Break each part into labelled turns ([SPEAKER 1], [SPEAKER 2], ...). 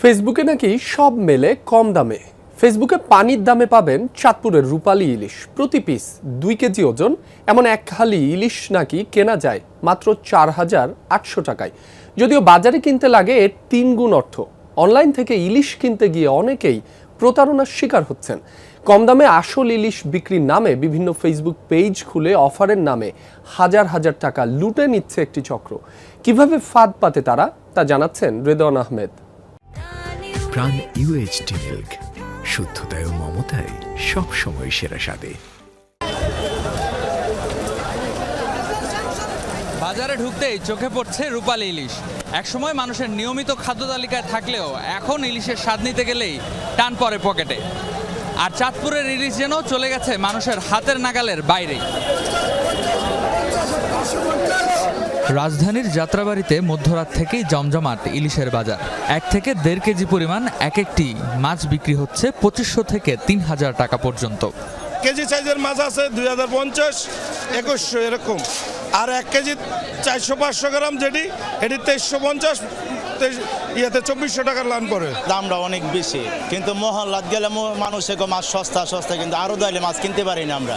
[SPEAKER 1] ফেসবুকে নাকি সব মেলে কম দামে। ফেসবুকে পানির দামে পাবেন চাঁদপুরের রূপালী ইলিশ। প্রতি পিস দুই কেজি ওজন, এমন এক হালি ইলিশ নাকি কেনা যায় মাত্র চার হাজার আটশো টাকায়। যদিও বাজারে কিনতে লাগে এর তিন গুণ অর্থ। অনলাইন থেকে ইলিশ কিনতে গিয়ে অনেকেই প্রতারণার শিকার হচ্ছেন। কম দামে আসল ইলিশ বিক্রির নামে বিভিন্ন ফেসবুক পেজ খুলে অফারের নামে হাজার হাজার টাকা লুটে নিচ্ছে একটি চক্র। কীভাবে ফাঁদ পাতে তারা, তা জানাচ্ছেন রেদওয়ান আহমেদ।
[SPEAKER 2] প্রাণ ইউএইচটি মিল্ক শুদ্ধতায় ও মমতায় সবসময় সেরা স্বাদে।
[SPEAKER 3] বাজারে ঢুকতেই চোখে পড়ছে রূপালী ইলিশ। একসময় মানুষের নিয়মিত খাদ্য তালিকায় থাকলেও এখন ইলিশের স্বাদ নিতে গেলেই টান পড়ে পকেটে। আর চাঁদপুরের ইলিশ যেন চলে গেছে মানুষের হাতের নাগালের বাইরে। রাজধানীর যাত্রাবাড়িতে মধ্যরাত থেকেই জমজমাট ইলিশের বাজার। এক থেকে দেড় কেজি পরিমাণ এক একটি মাছ বিক্রি হচ্ছে পঁচিশশো থেকে তিন হাজার টাকা পর্যন্ত।
[SPEAKER 4] কেজি সাইজের মাছ আছে দুই হাজার পঞ্চাশ একুশশো এরকম। আর এক কেজি চারশো পাঁচশো গ্রাম যেটি এটি তেইশশো পঞ্চাশ ইয়েতে চব্বিশশো টাকার লান পড়ে।
[SPEAKER 5] দামটা অনেক বেশি কিন্তু মহল্লাত গেলে মানুষ এগো মাছ সস্তা সস্তা কিন্তু আরও দাইলে মাছ কিনতে পারি না আমরা।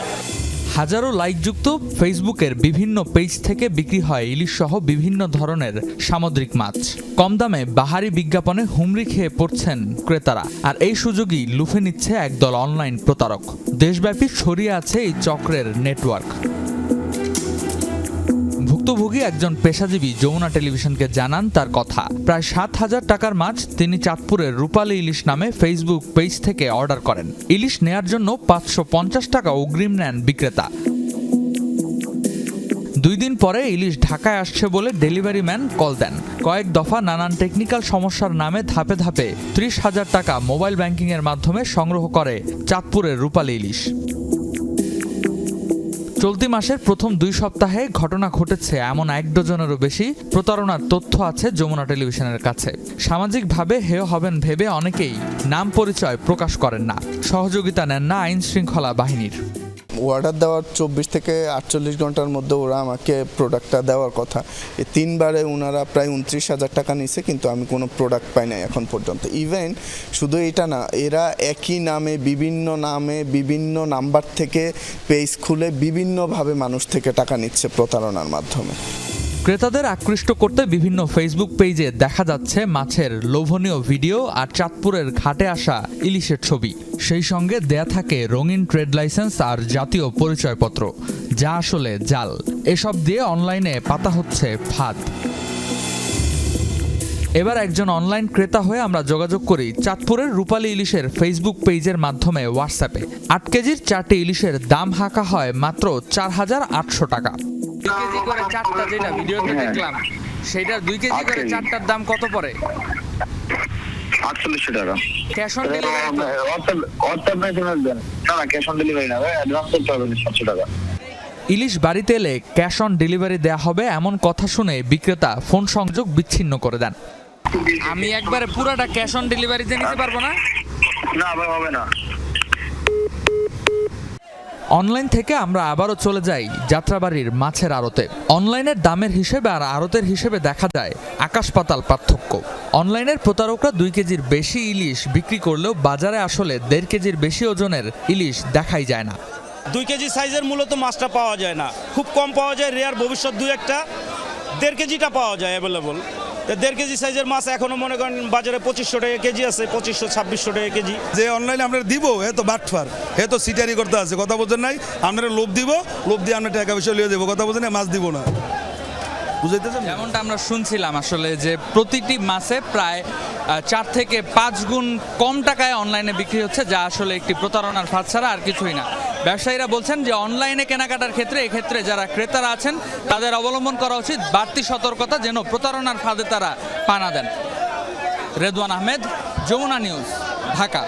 [SPEAKER 3] হাজারো লাইকযুক্ত ফেসবুকের বিভিন্ন পেজ থেকে বিক্রি হয় ইলিশ সহ বিভিন্ন ধরনের সামুদ্রিক মাছ। কম দামে বাহারি বিজ্ঞাপনে হুমড়ি খেয়ে পড়ছেন ক্রেতারা, আর এই সুযোগই লুফে নিচ্ছে একদল অনলাইন প্রতারক। দেশব্যাপী ছড়িয়ে আছে এই চক্রের নেটওয়ার্ক। ভুক্তভোগী একজন পেশাজীবী যমুনা টেলিভিশনকে জানান তার কথা। প্রায় সাত হাজার টাকার মাছ তিনি চাঁদপুরের রূপালী ইলিশ নামে ফেসবুক পেজ থেকে অর্ডার করেন। ইলিশ নেয়ার জন্য পাঁচশো পঞ্চাশ টাকা অগ্রিম নেন বিক্রেতা। দুই দিন পরে ইলিশ ঢাকায় আসছে বলে ডেলিভারি ম্যান কল দেন। কয়েক দফা নানান টেকনিক্যাল সমস্যার নামে ধাপে ধাপে ত্রিশ হাজার টাকা মোবাইল ব্যাংকিংয়ের মাধ্যমে সংগ্রহ করে চাঁদপুরের রূপালী ইলিশ। চলতি মাসের প্রথম দুই সপ্তাহে ঘটনা ঘটেছে এমন এক ডজনেরও বেশি। প্রতারণার তথ্য আছে যমুনা টেলিভিশনের কাছে। সামাজিকভাবে হেয় হবেন ভেবে অনেকেই নাম পরিচয় প্রকাশ করেন না। সহযোগিতা নেন না আইন শৃঙ্খলা বাহিনীর।
[SPEAKER 6] অর্ডার দেওয়ার চব্বিশ থেকে আটচল্লিশ ঘণ্টার মধ্যে ওরা আমাকে প্রোডাক্টটা দেওয়ার কথা। এই তিনবারে ওনারা প্রায় উনত্রিশ হাজার টাকা নিছে, কিন্তু আমি কোনো প্রোডাক্ট পাই নাই এখন পর্যন্ত। ইভেন শুধু এটা না, এরা একই নামে, বিভিন্ন নামে, বিভিন্ন নাম্বার থেকে পেজ খুলে বিভিন্নভাবে মানুষ থেকে টাকা নিচ্ছে প্রতারণার মাধ্যমে।
[SPEAKER 3] ক্রেতাদের আকৃষ্ট করতে বিভিন্ন ফেসবুক পেজে দেখা যাচ্ছে মাছের লোভনীয় ভিডিও আর চাঁদপুরের ঘাটে আসা ইলিশের ছবি। সেই সঙ্গে দেয়া থাকে রঙিন ট্রেড লাইসেন্স আর জাতীয় পরিচয়পত্র। যা আসলে জাল। এসব দিয়ে অনলাইনে পাতা হচ্ছে ফাঁদ এবার একজন অনলাইন ক্রেতা হয়ে আমরা যোগাযোগ করি চাঁদপুরের রূপালী ইলিশের ফেসবুক পেজের মাধ্যমে হোয়াটসঅ্যাপে আট কেজির চারটি ইলিশের দাম হাঁকা হয় মাত্র চার হাজার আটশো টাকা। দুই কেজি করে চারটা যেটা ভিডিওতে দেখলাম সেটার দুই কেজি করে চারটার দাম কত পড়ে?
[SPEAKER 7] আটচল্লিশশো টাকা।
[SPEAKER 3] ক্যাশ অন ডেলিভারি
[SPEAKER 7] দেন না না ক্যাশ অন ডেলিভারি না অ্যাডভান্স করতে হবে সাতশো টাকা।
[SPEAKER 3] ইলিশ বাড়িতে এলে ক্যাশ অন ডেলিভারি দেয়া হবে এমন কথা শুনে বিক্রেতা ফোন সংযোগ বিচ্ছিন্ন করে দেন। আমি একবারে পুরাটা ক্যাশ অন ডেলিভারিতে নিতে পারব না?
[SPEAKER 7] না ভাই হবে না।
[SPEAKER 3] অনলাইন থেকে আমরা আবারও চলে যাই যাত্রাবাড়ির মাছের আড়তে। অনলাইনের দামের হিসেবে আর আড়তের হিসেবে দেখা যায় আকাশ পাতাল পার্থক্য। অনলাইনের প্রতারকরা দুই কেজির বেশি ইলিশ বিক্রি করলেও বাজারে আসলে দেড় কেজির বেশি ওজনের ইলিশ দেখাই যায় না।
[SPEAKER 4] দুই কেজি সাইজের মূলত মাছটা পাওয়া যায় না। খুব কম পাওয়া যায় রেয়ার ভবিষ্যৎ দুই একটা। দেড় কেজিটা পাওয়া যায় অ্যাভেলেবল দেড় কেজি সাইজের মাছ এখনও মনে করেন বাজারে পঁচিশশো টাকা কেজি আছে পঁচিশশো ছাব্বিশশো টাকা কেজি।
[SPEAKER 8] যে অনলাইনে আমরা দিব হে তো বাটফার হে তো সিটারি করতে আছে কথা বলছেন নাই? আপনারা লোভ দিব লোভ দিয়ে আমরা টাকা পয়সা লিয়ে দেবো কথা বলছেন না, মাছ দিব না। বুঝাইতেছেন?
[SPEAKER 3] যেমনটা আমরা শুনছিলাম আসলে যে প্রতিটি মাসে প্রায় চার থেকে পাঁচ গুণ কম টাকায় অনলাইনে বিক্রি হচ্ছে, যা আসলে একটি প্রতারণার ফাঁদ ছাড়া আর কিছুই না। ব্যবসায়ীরা বলছেন যে অনলাইনে কেনাকাটার ক্ষেত্রে, এক্ষেত্রে যারা ক্রেতারা আছেন, তাদের অবলম্বন করা উচিত বাড়তি সতর্কতা যেন প্রতারণার ফাঁদে তারা পানা দেন। রেদওয়ান আহমেদ, যমুনা নিউজ, ঢাকা।